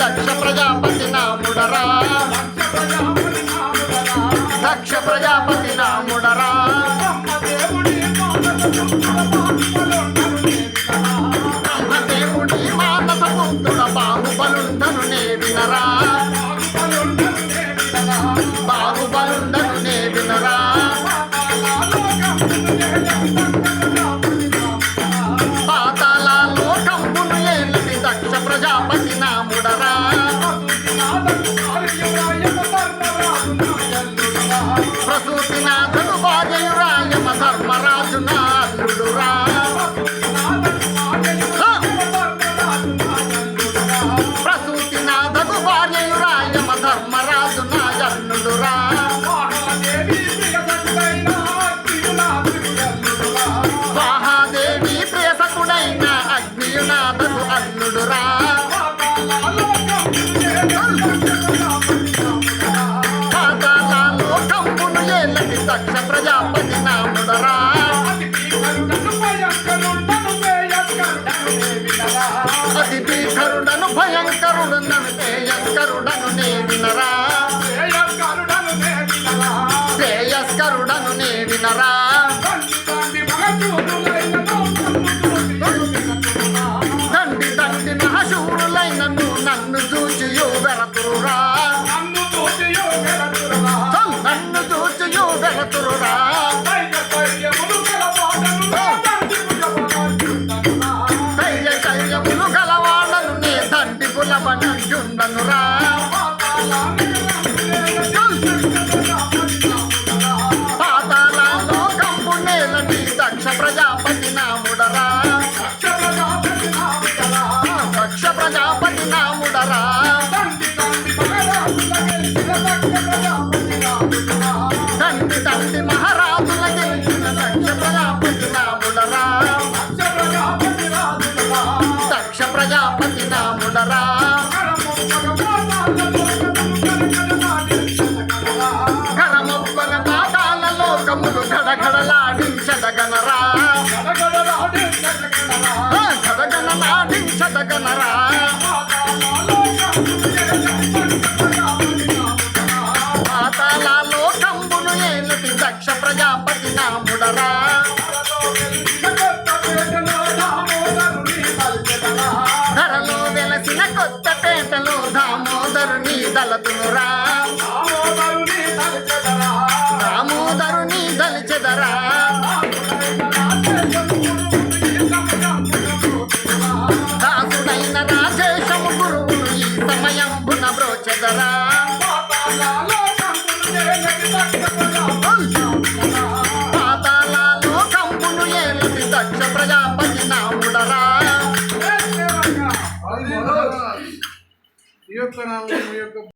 దక్ష ప్రజాపతి నాముడరా. దక్ష ప్రజాపతి నాముడరా. బ్రహ్మదేవుడి మానస పుత్రుడ బాహుబలుండను నే వినరా బాహుబలుండను భార్యయురాయమ ధర్మరాజు రా భీకరుడను భయంకరుడను తేజస్కరుడను నే వినరా తండ్రి పులబనంజుండనురా పాతాళ లోకంబు నేలని దక్ష ప్రజాపతి నాముడరా దక్ష ప్రజాపతి నాముడరా గడగడలాడించదగనరా గడగడలాడించదగనరా పాతాల లోకంబును ఏలటి దక్ష ప్రజాపతి నాముడరా. ధరలో వెలసిన కొత్త పేటలో దామోదరుని దళతునురా. రాజేశము గురువును ఈ సమయంబున బ్రోచెదరా పాతాళ లోకంబును ఏలటి దక్ష ప్రజాపతి నాముడరా. ఈ యొక్క నామం ఈ యొక్క